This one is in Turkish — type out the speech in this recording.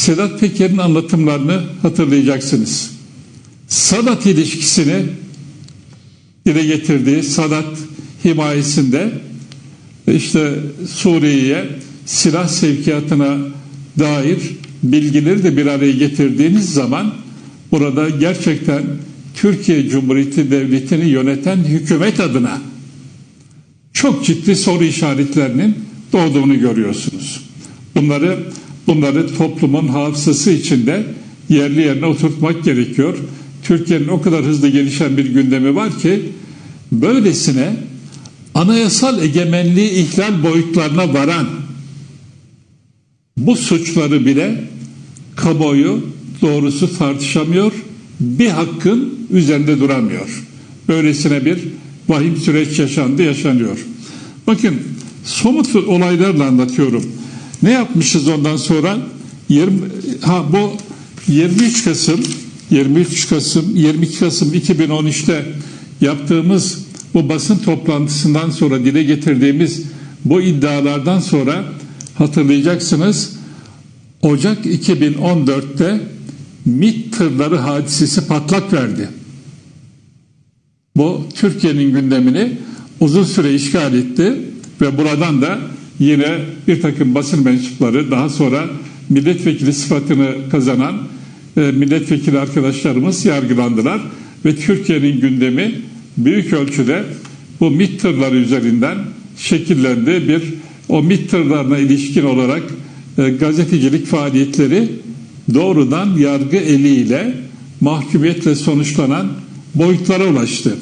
Sedat Peker'in anlatımlarını hatırlayacaksınız. Sadat ilişkisini dile getirdiği Sadat himayesinde işte Suriye'ye silah sevkiyatına dair bilgileri de bir araya getirdiğiniz zaman burada gerçekten Türkiye Cumhuriyeti Devleti'ni yöneten hükümet adına çok ciddi soru işaretlerinin doğduğunu görüyorsunuz. Bunları bunları toplumun hafızası içinde yerli yerine oturtmak gerekiyor. Türkiye'nin o kadar hızlı gelişen bir gündemi var ki böylesine anayasal egemenliği ihlal boyutlarına varan bu suçları bile kamuoyu doğrusu tartışamıyor, bir hakkın üzerinde duramıyor. Böylesine bir vahim süreç yaşandı, yaşanıyor. Bakın somut olaylarla anlatıyorum. Ne yapmışız ondan sonra? 20, ha bu 23 Kasım 23 Kasım 22 Kasım 2013'te yaptığımız bu basın toplantısından sonra dile getirdiğimiz bu iddialardan sonra hatırlayacaksınız Ocak 2014'te MİT tırları hadisesi patlak verdi. Bu Türkiye'nin gündemini uzun süre işgal etti ve buradan da yine bir takım basın mensupları daha sonra milletvekili sıfatını kazanan e, milletvekili arkadaşlarımız yargılandılar ve Türkiye'nin gündemi büyük ölçüde bu MİT tırları üzerinden şekillendi. Bir o MİT tırlarına ilişkin olarak e, gazetecilik faaliyetleri doğrudan yargı eliyle mahkumiyetle sonuçlanan boyutlara ulaştı.